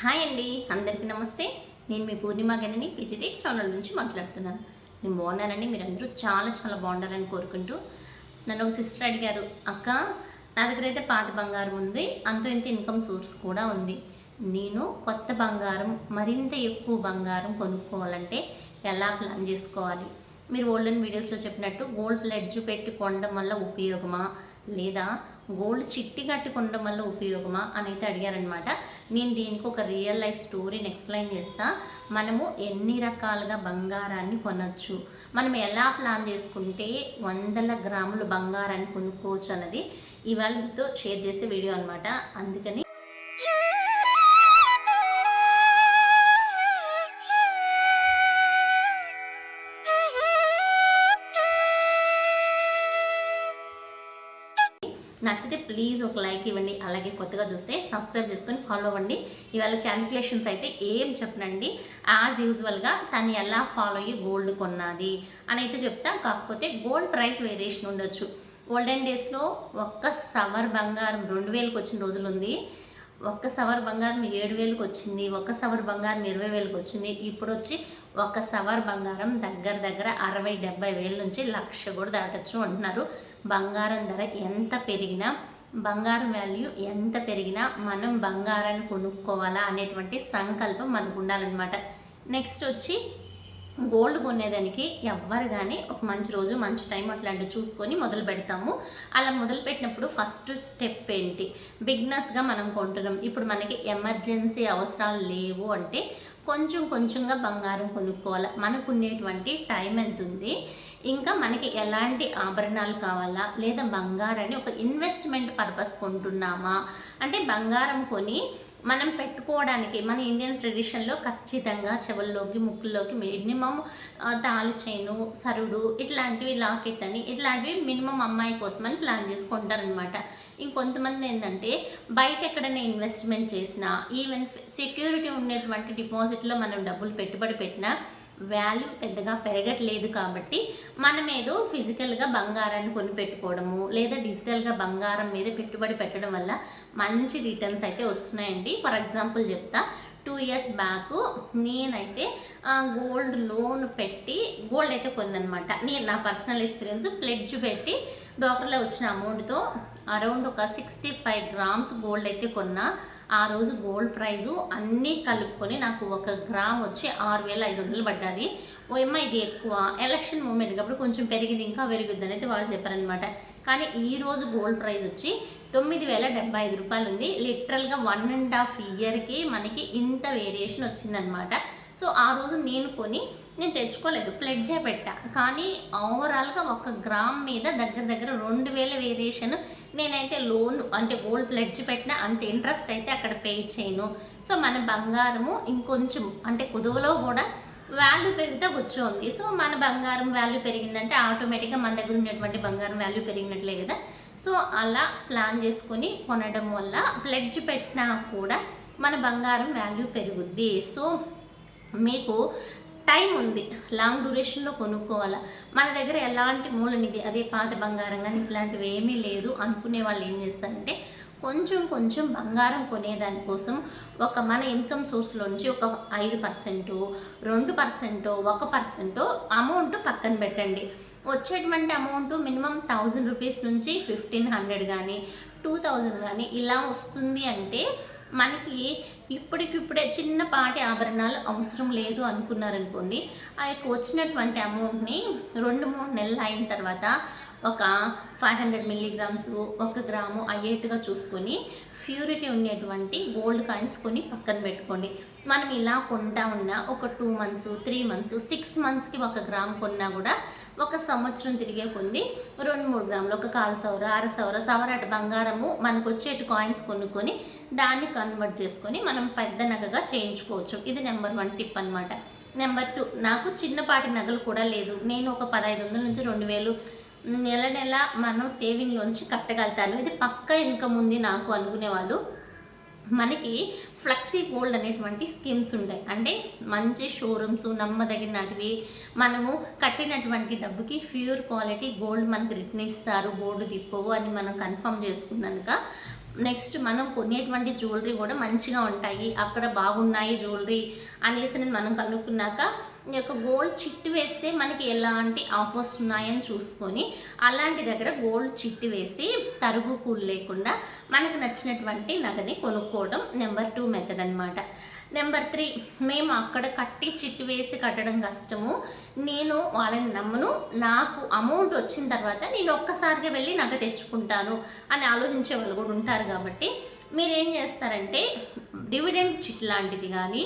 Hi అండి అందరికీ నమస్తే. నేను మీ పూర్ణిమ గనని పిజిటిక్స్ ఛానల్ నుంచి మాట్లాడుతున్నాను. నేను బాగున్నానండి మీరందరూ చాలా చాలా బాగుండాలని కోరుకుంటూ. నన్ను ఒక సిస్టర్ అడిగారు అక్క నా దగ్గర అయితే పాత బంగారం ఉంది అంత ఇంత ఇన్కమ్ సోర్స్ కూడా ఉంది. నేను కొత్త బంగారం మరింత ఎక్కువ బంగారం కొనుక్కోవాలంటే ఎలా ప్లాన్ చేసుకోవాలి? మీరు ఓల్డెన్ వీడియోస్లో చెప్పినట్టు గోల్డ్ ప్లెడ్జ్ పెట్టి కొనడం వల్ల ఉపయోగమా? లేదా గోల్డ్ చిట్టి కట్టి కొనడం వల్ల ఉపయోగమా అని అయితే అడిగారనమాట నేను దీనికి ఒక రియల్ లైఫ్ స్టోరీని ఎక్స్ప్లెయిన్ చేస్తా. మనము ఎన్ని రకాలుగా బంగారాన్ని కొనవచ్చు మనం ఎలా ప్లాన్ చేసుకుంటే వందల గ్రాములు బంగారాన్ని కొనుక్కోవచ్చు అన్నది ఇవాళతో షేర్ చేసే వీడియో అనమాట అందుకని నచ్చితే ప్లీజ్ ఒక లైక్ ఇవ్వండి అలాగే కొత్తగా చూస్తే సబ్స్క్రైబ్ చేసుకొని ఫాలో అవ్వండి. ఇవాళ క్యాలిక్యులేషన్స్ అయితే ఏం చెప్పనండి. యాజ్ యూజువల్గా తను ఎలా ఫాలో అయ్యి గోల్డ్ కొన్నది అని అయితే చెప్తాం. కాకపోతే గోల్డ్ ప్రైస్ వేరియేషన్ ఉండొచ్చు. ఓల్డెన్ డేస్లో ఒక్క సవర్ బంగారం రెండు వేలకు వచ్చిన రోజులు ఉంది. ఒక్క సవర్ బంగారం ఏడు వేలకు వచ్చింది ఒక్క సవర్ బంగారం ఇరవై వేలకు వచ్చింది. ఇప్పుడు వచ్చి ఒక సవర్ బంగారం దగ్గర దగ్గర అరవై డెబ్బై వేల నుంచి లక్ష కూడా దాటచ్చు అంటున్నారు. బంగారం ధర ఎంత పెరిగినా బంగారం వాల్యూ ఎంత పెరిగినా మనం బంగారాన్ని కొనుక్కోవాలా అనేటువంటి సంకల్పం మనకు ఉండాలన్నమాట. నెక్స్ట్ వచ్చి గోల్డ్ కొనేదానికి ఎవ్వరు కానీ ఒక మంచి రోజు మంచి టైం అట్లాంటివి చూసుకొని మొదలు పెడతాము. అలా మొదలు పెట్టినప్పుడు ఫస్ట్ స్టెప్ ఏంటి? బిగ్నెస్గా మనం కొంటున్నాం. ఇప్పుడు మనకి ఎమర్జెన్సీ అవసరాలు లేవు అంటే కొంచెం కొంచెంగా బంగారం కొనుక్కోవాలి? మనకు ఉండేటువంటి టైం ఎంత ఉంది ఇంకా మనకి ఎలాంటి ఆభరణాలు కావాలా? లేదా బంగారాన్ని ఒక ఇన్వెస్ట్మెంట్ పర్పస్ కొంటున్నామా? అంటే బంగారం కొని మనం పెట్టుకోవడానికి మన ఇండియన్ ట్రెడిషన్లో ఖచ్చితంగా చెవుల్లోకి ముక్కుల్లోకి మినిమం తాళి చైను సరుడు ఇట్లాంటివి లాకెట్ అని ఇట్లాంటివి మినిమం అమ్మాయి కోసం అని ప్లాన్ చేసుకుంటారనమాట ఇంకొంతమంది ఏంటంటే బయట ఎక్కడైనా ఇన్వెస్ట్మెంట్ చేసినా ఈవెన్ సెక్యూరిటీ ఉండేటువంటి డిపాజిట్లో మనం డబ్బులు పెట్టుబడి పెట్టినా వాల్యూ పెద్దగా పెరగట్లేదు కాబట్టి మనం ఏదో ఫిజికల్గా బంగారాన్ని కొనిపెట్టుకోవడము లేదా డిజిటల్గా బంగారం మీద పెట్టుబడి పెట్టడం వల్ల మంచి రిటర్న్స్ అయితే వస్తున్నాయండి. ఫర్ ఎగ్జాంపుల్ చెప్తా టూ ఇయర్స్ బ్యాక్ నేనైతే గోల్డ్ లోన్ పెట్టి గోల్డ్ అయితే కొందనమాట నేను నా పర్సనల్ ఎక్స్పీరియన్స్ ప్లెడ్జ్ పెట్టి డాక్టర్లో వచ్చిన అమౌంట్తో అరౌండ్ ఒక సిక్స్టీ ఫైవ్ గ్రామ్స్ గోల్డ్ అయితే కొన్నా. ఆ రోజు గోల్డ్ ప్రైజు అన్నీ కలుపుకొని నాకు ఒక గ్రామ్ వచ్చి ఆరు వేల ఐదు వందలు పడ్డది. ఓ అమ్మ ఇది ఎక్కువ. ఎలక్షన్ మూమెంట్ కాబట్టి కొంచెం పెరిగింది ఇంకా పెరుగుద్ది అనేది వాళ్ళు చెప్పారనమాట కానీ ఈ రోజు గోల్డ్ ప్రైస్ వచ్చి తొమ్మిది వేల డెబ్బై ఐదు రూపాయలు ఉంది. లిటరల్గా వన్ అండ్ హాఫ్ ఇయర్కి మనకి ఇంత వేరియేషన్ వచ్చిందనమాట సో ఆ రోజు నేను కొని నేను తెచ్చుకోలేదు ప్లెడ్జే పెట్టా. కానీ ఓవరాల్గా ఒక గ్రామ్ మీద దగ్గర దగ్గర రెండు వేల వేరియేషన్ నేనైతే లోన్ అంటే గోల్డ్ ప్లెడ్జ్ పెట్టిన అంత ఇంట్రెస్ట్ అయితే అక్కడ పే చేయను. సో మన బంగారము ఇంకొంచెం అంటే కుదువలో కూడా వాల్యూ పెరిగితే కూర్చోంది సో మన బంగారం వాల్యూ పెరిగిందంటే ఆటోమేటిక్గా మన దగ్గర ఉన్నటువంటి బంగారం వాల్యూ పెరిగినట్లే కదా. సో అలా ప్లాన్ చేసుకొని కొనడం వల్ల ప్లెడ్జ్ పెట్టినా కూడా మన బంగారం వాల్యూ పెరుగుద్ది. సో మీకు టైం ఉంది. లాంగ్ డ్యూరేషన్లో కొనుక్కోవాలా. మన దగ్గర ఎలాంటి మూలనిధి అదే పాత బంగారం కానీ ఇట్లాంటివి ఏమీ లేదు. అనుకునే వాళ్ళు ఏం చేస్తారంటే కొంచెం కొంచెం బంగారం కొనేదానికోసం ఒక మన ఇన్కమ్ సోర్స్లోంచి ఒక ఐదు పర్సెంటు రెండు పర్సెంటో ఒక పర్సెంటో అమౌంట్ పక్కన పెట్టండి. వచ్చేటువంటి అమౌంట్ మినిమం థౌజండ్ రూపీస్ నుంచి ఫిఫ్టీన్ హండ్రెడ్ కానీ టూ థౌజండ్ కానీ ఇలా వస్తుంది అంటే మనకి ఇప్పటికిప్పుడే చిన్నపాటి ఆభరణాలు అవసరం లేదు అనుకున్నారనుకోండి ఆ యొక్క వచ్చినటువంటి అమౌంట్ని రెండు మూడు నెలలు అయిన తర్వాత ఒక ఫైవ్ హండ్రెడ్ మిల్లీగ్రామ్స్ ఒక గ్రాము అయ్యేట్టుగా చూసుకొని ప్యూరిటీ ఉండేటువంటి గోల్డ్ కాయిన్స్ కొని పక్కన పెట్టుకోండి. మనం ఇలా కొంటా ఉన్న ఒక two months three months six మంత్స్కి ఒక గ్రామ్ కొన్నా కూడా ఒక సంవత్సరం తిరిగే కొంది రెండు మూడు గ్రాములు ఒక కాలు సౌర అర సౌర సవరాట బంగారము మనకు వచ్చేటి కాయిన్స్ కొనుక్కొని దాన్ని కన్వర్ట్ చేసుకొని మనం పెద్ద నగగా చేయించుకోవచ్చు. ఇది నెంబర్ వన్ టిప్ అనమాట నెంబర్ టూ నాకు చిన్నపాటి నగలు కూడా లేదు. నేను ఒక పదహైదు వందల నుంచి రెండు వేలు నెల నెల మనం సేవింగ్లోంచి కట్టగలుగుతాను. ఇది పక్క ఇన్కమ్ ఉంది నాకు అనుకునే వాళ్ళు మనకి ఫ్లెక్సీ గోల్డ్ అనేటువంటి స్కీమ్స్ ఉంటాయి. అంటే మంచి షోరూమ్స్ నమ్మదగినటివి మనము కట్టినటువంటి డబ్బుకి ప్యూర్ క్వాలిటీ గోల్డ్ మనకి రిటర్న్ ఇస్తారు. గోల్డ్ తిప్పవు అని మనం కన్ఫర్మ్ చేసుకున్నాక నెక్స్ట్ మనం కొనేటువంటి జ్యువెలరీ కూడా మంచిగా ఉంటాయి. అక్కడ బాగున్నాయి జ్యువెలరీ అనేసి మనం కనుక్కున్నాక ఈ యొక్క గోల్డ్ చిట్టు వేస్తే మనకి ఎలాంటి ఆఫర్స్ ఉన్నాయని చూసుకొని అలాంటి దగ్గర గోల్డ్ చిట్టు వేసి తరుగు కూలు లేకుండా మనకు నచ్చినటువంటి నగని కొనుక్కోవడం నెంబర్ టూ మెథడ్ అనమాట నెంబర్ త్రీ మేము అక్కడ కట్టి చిట్టు వేసి కట్టడం కష్టము. నేను వాళ్ళని నమ్మను. నాకు అమౌంట్ వచ్చిన తర్వాత నేను ఒక్కసారిగా వెళ్ళి నగ తెచ్చుకుంటాను అని ఆలోచించే వాళ్ళు కూడా ఉంటారు కాబట్టి మీరు ఏం చేస్తారంటే డివిడెండ్ చిట్ లాంటిది కానీ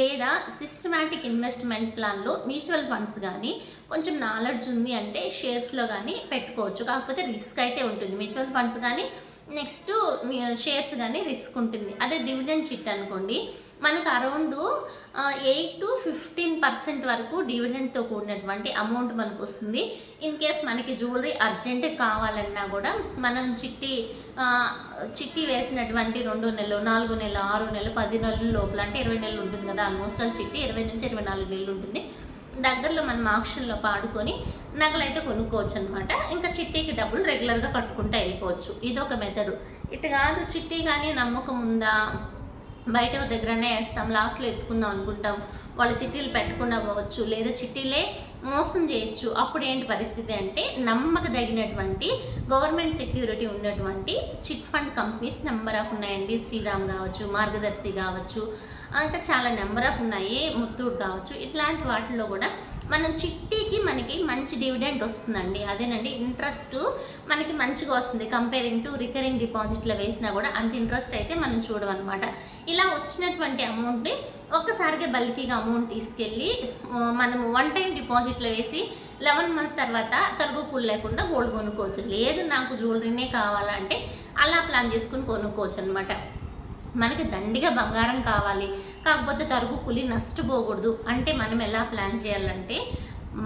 లేదా సిస్టమాటిక్ ఇన్వెస్ట్మెంట్ ప్లాన్లో మ్యూచువల్ ఫండ్స్ కానీ కొంచెం నాలెడ్జ్ ఉంది అంటే షేర్స్లో కానీ పెట్టుకోవచ్చు. కాకపోతే రిస్క్ అయితే ఉంటుంది. మ్యూచువల్ ఫండ్స్ కానీ నెక్స్ట్ షేర్స్ కానీ రిస్క్ ఉంటుంది. అదే డివిడెండ్ చిట్ అనుకోండి. మనకు around eight to fifteen percent వరకు డివిడెంట్తో కూడినటువంటి అమౌంట్ మనకు వస్తుంది. ఇన్ కేస్ మనకి జ్యువెలరీ అర్జెంట్ కావాలన్నా కూడా మనం చిట్టి చిట్టి వేసినటువంటి రెండు నెలలు నాలుగు నెలలు ఆరు నెలలు పది నెలల లోపల అంటే ఇరవై నెలలు ఉంటుంది కదా ఆల్మోస్ట్ ఆల్ చిట్టి ఇరవై నుంచి ఇరవై నాలుగు నెలలు ఉంటుంది. దగ్గరలో మనం ఆక్షన్లో పాడుకొని నగలైతే కొనుక్కోవచ్చు అనమాట ఇంకా చిట్టీకి డబ్బులు రెగ్యులర్గా కట్టుకుంటూ వెళ్ళిపోవచ్చు. ఇదొక మెథడు ఇటు కాదు చిట్టి కానీ నమ్మకం ఉందా? బయట దగ్గరనే వేస్తాం లాస్ట్లో ఎత్తుకుందాం అనుకుంటాం. వాళ్ళ చిట్టీలు పెట్టకుండా పోవచ్చు లేదా చిట్టీలే మోసం చేయొచ్చు. అప్పుడు ఏంటి పరిస్థితి అంటే నమ్మకదగినటువంటి గవర్నమెంట్ సెక్యూరిటీ ఉన్నటువంటి chit fund companies number of ఉన్నాయండి. శ్రీరామ్ కావచ్చు మార్గదర్శి కావచ్చు ఇంకా చాలా నెంబర్ ఆఫ్ ఉన్నాయి. ముత్తూట్ కావచ్చు. ఇట్లాంటి వాటిల్లో కూడా మనం చిట్టీకి మనకి మంచి డివిడెంట్ వస్తుందండి. అదేనండి ఇంట్రెస్ట్ మనకి మంచిగా వస్తుంది. కంపేరింగ్ టు రికరింగ్ డిపాజిట్లో వేసినా కూడా అంత ఇంట్రెస్ట్ అయితే మనం చూడమన్నమాట ఇలా వచ్చినటువంటి అమౌంట్ని ఒక్కసారిగా బల్కీగా అమౌంట్ తీసుకెళ్ళి మనము మనం వన్ టైం డిపాజిట్లో వేసి లెవెన్ మంత్స్ తర్వాత తరుగు పూలు లేకుండా గోల్డ్ కొనుక్కోవచ్చు. లేదు నాకు జ్యువెలరీనే కావాలంటే అలా ప్లాన్ చేసుకుని కొనుక్కోవచ్చు అనమాట. మనకి దండిగా బంగారం కావాలి. కాకపోతే తరుగు పులి నష్టపోకూడదు. అంటే మనం ఎలా ప్లాన్ చేయాలంటే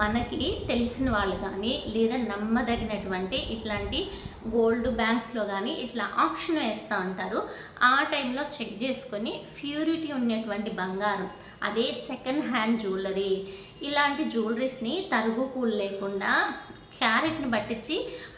మనకి తెలిసిన వాళ్ళు కానీ లేదా నమ్మదగినటువంటి ఇట్లాంటి గోల్డ్ బ్యాంక్స్లో కానీ ఇట్లా ఆప్షన్ వేస్తూ ఉంటారు. ఆ టైంలో చెక్ చేసుకొని ప్యూరిటీ ఉన్నటువంటి బంగారం అదే సెకండ్ హ్యాండ్ జ్యువెలరీ ఇలాంటి జ్యువెలరీస్ని తరుగు కూలు లేకుండా క్యారెట్ని పట్టించి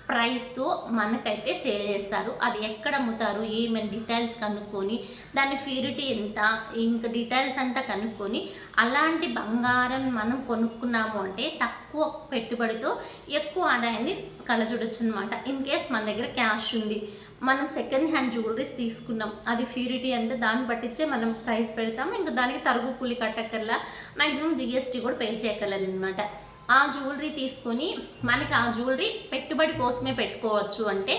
ప్రైస్తో మనకైతే సేల్ చేస్తారు. అది ఎక్కడ అమ్ముతారు ఏమైనా డీటెయిల్స్ కనుక్కొని దాని ప్యూరిటీ ఎంత ఇంకా డీటెయిల్స్ అంతా కనుక్కొని అలాంటి బంగారం మనం కొనుక్కున్నాము అంటే తక్కువ పెట్టుబడితో ఎక్కువ ఆదాయాన్ని కలచూడొచ్చు అనమాట ఇన్ కేస్ మన దగ్గర క్యాష్ ఉంది మనం సెకండ్ హ్యాండ్ జ్యువెలరీస్ తీసుకున్నాం అది ప్యూరిటీ అంతా దాన్ని పట్టించే మనం ప్రైస్ పెడతాం ఇంకా దానికి తరుగు కూలి కట్టక్కర్లా మ్యాక్సిమం జిఎస్టీ కూడా పే చేయగలనమాట ఆ జ్యువెలరీ తీసుకొని మనకి ఆ జ్యువెలరీ పెట్టుబడి కోసమే పెట్టుకోవచ్చు అంటే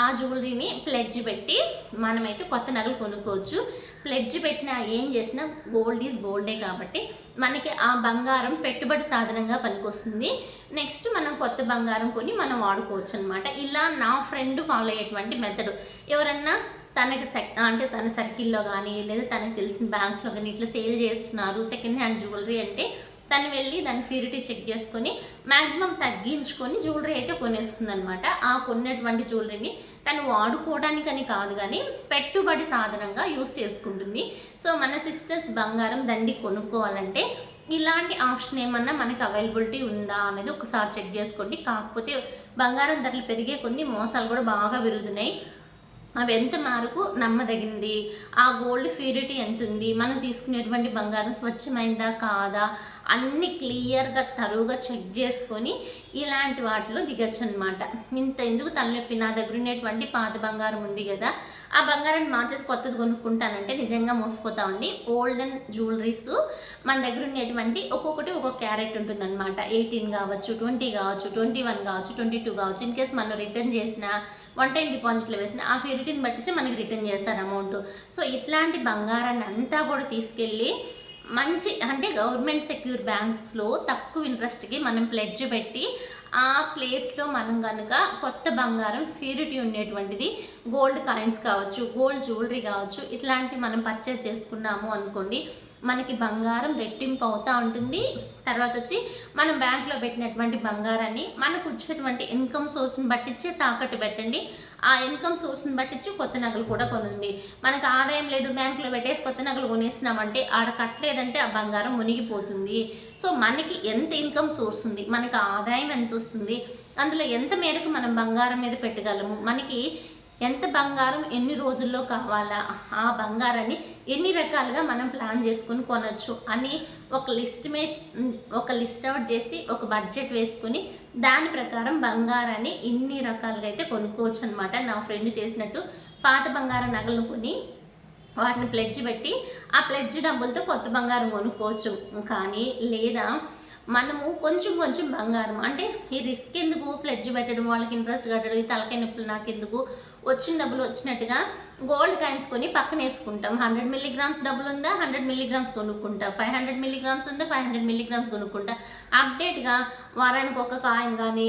ఆ జ్యువెలరీని ప్లెడ్జ్ పెట్టి మనమైతే కొత్త నగలు కొనుక్కోవచ్చు. ప్లెడ్జ్ పెట్టినా ఏం చేసినా గోల్డ్ ఈజ్ గోల్డే కాబట్టి మనకి ఆ బంగారం పెట్టుబడి సాధనంగా పనికొస్తుంది. నెక్స్ట్ మనం కొత్త బంగారం కొని మనం వాడుకోవచ్చు అనమాట ఇలా నా ఫ్రెండ్ ఫాలో అయ్యేటువంటి మెథడ్ ఎవరన్నా తనకి సెక్ అంటే తన సర్కిల్లో కానీ లేదా తనకు తెలిసిన బ్యాంక్స్లో కానీ ఇట్లా సేల్ చేస్తున్నారు సెకండ్ హ్యాండ్ జ్యువెలరీ అంటే తను వెళ్ళి దాని ప్యూరిటీ చెక్ చేసుకొని మ్యాక్సిమం తగ్గించుకొని జ్యువెలరీ అయితే కొనేస్తుంది అనమాట ఆ కొన్నటువంటి జ్యువెలరీని తను వాడుకోవడానికని కాదు కానీ పెట్టుబడి సాధనంగా యూస్ చేసుకుంటుంది. సో మన సిస్టర్స్ బంగారం దండి కొనుక్కోవాలంటే ఇలాంటి ఆప్షన్ ఏమన్నా మనకి అవైలబిలిటీ ఉందా అనేది ఒకసారి చెక్ చేసుకోండి. కాకపోతే బంగారం ధరలు పెరిగే కొన్ని మోసాలు కూడా బాగా పెరుగుతున్నాయి అవి ఎంత మేరకు నమ్మదగింది? ఆ గోల్డ్ ప్యూరిటీ ఎంత ఉంది మనం తీసుకునేటువంటి బంగారం స్వచ్ఛమైందా? కాదా? అన్ని క్లియర్గా తరువుగా చెక్ చేసుకొని ఇలాంటి వాటిలో దిగచ్చు అనమాట ఇంత ఎందుకు తలనొప్పి? నా దగ్గర ఉన్నటువంటి పాత బంగారం ఉంది కదా ఆ బంగారాన్ని మార్చేసి కొత్తది కొనుక్కుంటానంటే నిజంగా మోసపోతామండి. ఓల్డెన్ జ్యువెలరీస్ మన దగ్గర ఉండేటువంటి ఒక్కొక్కటి ఒక్కొక్క క్యారెట్ ఉంటుందన్నమాట. ఎయిటీన్ కావచ్చు ట్వంటీ కావచ్చు ట్వంటీ వన్ కావచ్చు ట్వంటీ టూ కావచ్చు. ఇన్ కేస్ మనం రిటర్న్ చేసిన వన్ టైం డిపాజిట్లో వేసిన ఆ ప్యూరిటీని బట్టి మనకి రిటర్న్ చేస్తారు అమౌంట్ సో ఇట్లాంటి బంగారాన్ని అంతా కూడా తీసుకెళ్ళి మంచి అంటే గవర్నమెంట్ సెక్యూర్ బ్యాంక్స్లో తక్కువ ఇంట్రెస్ట్కి మనం ప్లెడ్జ్ పెట్టి ఆ ప్లేస్లో మనం కనుక కొత్త బంగారం ప్యూరిటీ ఉండేటువంటిది గోల్డ్ కాయిన్స్ కావచ్చు గోల్డ్ జ్యువెలరీ కావచ్చు ఇట్లాంటివి మనం పర్చేజ్ చేసుకున్నాము అనుకోండి మనకి బంగారం రెట్టింపు అవుతూ ఉంటుంది. తర్వాత వచ్చి మనం బ్యాంక్లో పెట్టినటువంటి బంగారాన్ని మనకు వచ్చేటువంటి ఇన్కమ్ సోర్స్ని బట్టించే తాకట్టు పెట్టండి. ఆ ఇన్కమ్ సోర్స్ని బట్టించి కొత్త నగలు కూడా కొనండి. మనకు ఆదాయం లేదు బ్యాంకులో పెట్టేసి కొత్త నగలు కొనేసినామంటే ఆడ కట్టలేదంటే ఆ బంగారం మునిగిపోతుంది. సో మనకి ఎంత ఇన్కమ్ సోర్స్ ఉంది మనకి ఆదాయం ఎంత వస్తుంది అందులో ఎంత మేరకు మనం బంగారం మీద పెట్టగలము మనకి ఎంత బంగారం ఎన్ని రోజుల్లో కావాలా ఆ బంగారాన్ని ఎన్ని రకాలుగా మనం ప్లాన్ చేసుకుని కొనొచ్చు అని ఒక లిస్ట్ మే ఒక లిస్ట్ అవుట్ చేసి ఒక బడ్జెట్ వేసుకుని దాని ప్రకారం బంగారాన్ని ఇన్ని రకాలుగా అయితే కొనుక్కోవచ్చు అనమాట నా ఫ్రెండ్ చేసినట్టు పాత బంగారం నగలు కొని వాటిని ప్లెడ్జ్ పెట్టి ఆ ప్లెడ్జ్ డబ్బులతో కొత్త బంగారం కొనుక్కోవచ్చు. కానీ లేదా మనము కొంచెం కొంచెం బంగారం అంటే ఈ రిస్క్ ఎందుకు ప్లెడ్జ్ పెట్టడం వాళ్ళకి ఇంట్రెస్ట్ కట్టడం ఈ తలకాయ నొప్పులు నాకు ఎందుకు వచ్చిన డబ్బులు వచ్చినట్టుగా గోల్డ్ కాయిన్స్ కొని పక్కన వేసుకుంటాం. హండ్రెడ్ మిల్లీగ్రామ్స్ డబ్బులు ఉందా? హండ్రెడ్ మిల్లీగ్రామ్స్ కొనుక్కుంటాం. ఫైవ్ హండ్రెడ్ మిల్లీగ్రామ్స్ ఉందా? ఫైవ్ హండ్రెడ్ మిల్లీగ్రామ్స్ కొనుక్కుంటా. అప్డేట్గా వారానికి ఒక కాయిన్ కానీ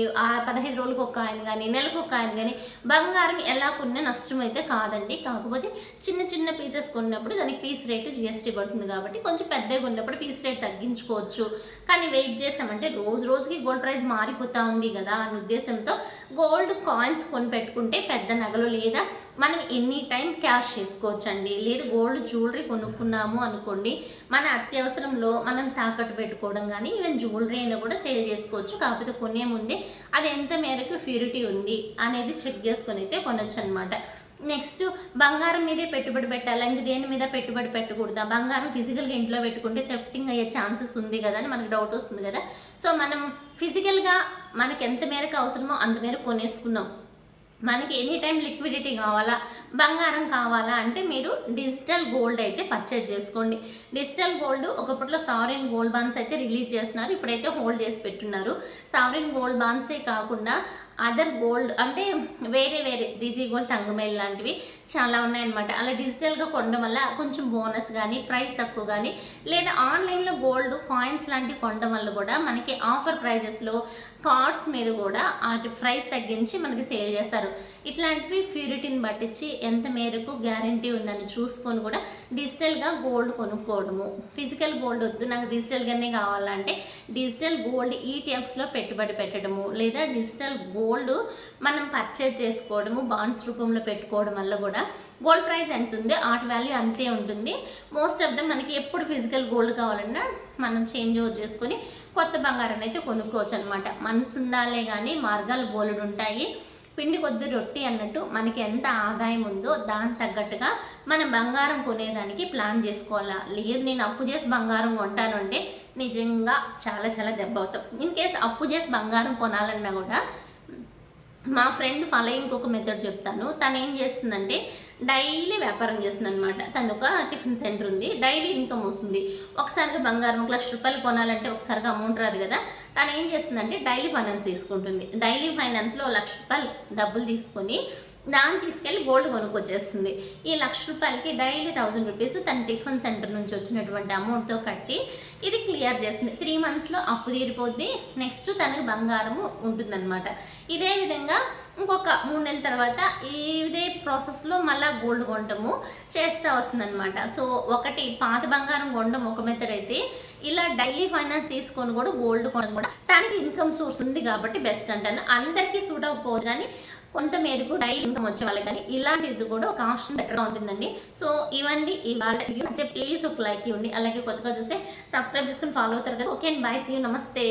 పదహైదు రోజులకు ఒక కాయిన్ కానీ నెలకు ఒక కాయిన్ కానీ బంగారం ఎలా కొన్నా నష్టం అయితే కాదండి. కాకపోతే చిన్న చిన్న పీసెస్ కొన్నప్పుడు దానికి పీస్ రేట్ జిఎస్టీ పడుతుంది కాబట్టి కొంచెం పెద్దగా ఉన్నప్పుడు పీస్ రేట్ తగ్గించుకోవచ్చు. కానీ వెయిట్ చేసామంటే రోజు రోజుకి గోల్డ్ ప్రైస్ మారిపోతూ ఉంది కదా అనే ఉద్దేశంతో గోల్డ్ కాయిన్స్ కొని పెట్టుకుంటే పెద్ద నగలు లేదా మనం ఎనీ టైం క్యాష్ చేసుకోవచ్చు అండి లేదు గోల్డ్ జ్యువెలరీ కొనుక్కున్నాము అనుకోండి మన అత్యవసరంలో మనం తాకట్టు పెట్టుకోవడం కానీ ఈవెన్ జ్యువెలరీ అయినా కూడా సేల్ చేసుకోవచ్చు. కాకపోతే కొనే ముందే అది ఎంత మేరకు ప్యూరిటీ ఉంది అనేది చెక్ చేసుకొని అయితే కొనొచ్చు అనమాట నెక్స్ట్ బంగారం మీదే పెట్టుబడి పెట్టాలా? ఇంక దేని మీద పెట్టుబడి పెట్టకూడదా? బంగారం ఫిజికల్గా ఇంట్లో పెట్టుకుంటే థెఫ్టింగ్ అయ్యే ఛాన్సెస్ ఉంది కదా అని మనకు డౌట్ వస్తుంది కదా. సో మనం ఫిజికల్గా మనకి ఎంత మేరకు అవసరమో అంత మేరకు కొనేసుకున్నాం. మనకి ఎనీ టైం లిక్విడిటీ కావాలా బంగారం కావాలా అంటే మీరు డిజిటల్ గోల్డ్ అయితే పర్చేజ్ చేసుకోండి. డిజిటల్ గోల్డ్ ఒకప్పట్లో సావరిన్ గోల్డ్ బాండ్స్ అయితే రిలీజ్ చేస్తున్నారు. ఇప్పుడైతే హోల్డ్ చేసి పెట్టున్నారు. సావరిన్ గోల్డ్ బాండ్సే కాకుండా అదర్ గోల్డ్ అంటే వేరే వేరే డిజీ గోల్డ్ తంగమేలు లాంటివి చాలా ఉన్నాయన్నమాట. అలా డిజిటల్గా కొనడం వల్ల కొంచెం బోనస్ కానీ ప్రైస్ తక్కువ కానీ లేదా ఆన్లైన్లో గోల్డ్ కాయిన్స్ లాంటివి కొనడం వల్ల కూడా మనకి ఆఫర్ ప్రైజెస్లో కార్డ్స్ మీద కూడా వాటి ప్రైస్ తగ్గించి మనకి సేల్ చేస్తారు. ఇట్లాంటివి ప్యూరిటీని పట్టించి ఎంత మేరకు గ్యారంటీ ఉందని చూసుకొని కూడా డిజిటల్గా గోల్డ్ కొనుక్కోవడము. ఫిజికల్ గోల్డ్ వద్దు నాకు డిజిటల్గానే కావాలంటే డిజిటల్ గోల్డ్ ఈటీఎఫ్స్లో పెట్టుబడి పెట్టడము లేదా డిజిటల్ గోల్డ్ మనం పర్చేజ్ చేసుకోవడము బాండ్స్ రూపంలో పెట్టుకోవడం వల్ల కూడా గోల్డ్ ప్రైస్ ఎంత ఉందో ఆర్ట్ వాల్యూ అంతే ఉంటుంది. మోస్ట్ ఆఫ్ ద మనకి ఎప్పుడు ఫిజికల్ గోల్డ్ కావాలన్నా మనం చేంజ్ ఓవర్ చేసుకొని కొత్త బంగారాన్ని అయితే కొనుక్కోవచ్చు అనమాట మనసు ఉండాలే కానీ మార్గాలు బోలుడు ఉంటాయి పిండి కొద్ది రొట్టి అన్నట్టు మనకి ఎంత ఆదాయం ఉందో దానికి తగ్గట్టుగా మనం బంగారం కొనేదానికి ప్లాన్ చేసుకోవాలా. లేదు నేను అప్పు చేసి బంగారం కొంటాను అంటే నిజంగా చాలా చాలా దెబ్బ అవుతాం. ఇన్ కేస్ అప్పు చేసి బంగారం కొనాలన్నా కూడా మా ఫ్రెండ్ ఫాలో ఇంకొక మెథడ్ చెప్తాను. తను ఏం చేస్తుందంటే డైలీ వ్యాపారం చేస్తుంది అనమాట తను ఒక టిఫిన్ సెంటర్ ఉంది. డైలీ ఇన్కమ్ వస్తుంది. ఒకసారిగా బంగారం ఒక లక్ష రూపాయలు కొనాలంటే ఒకసారిగా అమౌంట్ రాదు కదా. తను ఏం చేస్తుందంటే డైలీ ఫైనాన్స్ తీసుకుంటుంది. డైలీ ఫైనాన్స్లో లక్ష రూపాయలు డబ్బులు తీసుకొని దాన్ని తీసుకెళ్ళి గోల్డ్ కొనుక్కొచ్చేస్తుంది. ఈ లక్ష రూపాయలకి డైలీ థౌజండ్ రూపీస్ తన టిఫిన్ సెంటర్ నుంచి వచ్చినటువంటి అమౌంట్తో కట్టి ఇది క్లియర్ చేస్తుంది. త్రీ మంత్స్లో అప్పు తీరిపోద్ది. నెక్స్ట్ తనకు బంగారము ఉంటుందన్నమాట. ఇదే విధంగా ఇంకొక మూడు నెలల తర్వాత ఇదే ప్రాసెస్లో మళ్ళీ గోల్డ్ కొనటము చేస్తూ వస్తుందన్నమాట. సో ఒకటి పాత బంగారం కొనడం ఒక మెథడ్ అయితే ఇలా డైలీ ఫైనాన్స్ తీసుకొని కూడా గోల్డ్ కొనడం కూడా దానికి ఇన్కమ్ సోర్స్ ఉంది కాబట్టి బెస్ట్ అంటాను. అందరికీ సూట్ అవ్వకపోవచ్చు కానీ కొంత మేరకు డైలీ ఇన్కమ్ వచ్చే వాళ్ళు కానీ ఇలాంటిది కూడా ఒక ఆప్షన్ బెటర్గా ఉంటుందండి. సో ఇవ్వండి ఇవాళ ప్లీజ్ ఒక లైక్ ఇవ్వండి. అలాగే కొత్తగా చూస్తే సబ్స్క్రైబ్ చేసుకుని ఫాలో అవుతారు కదా. ఓకే అండి బాయ్ సీ నమస్తే.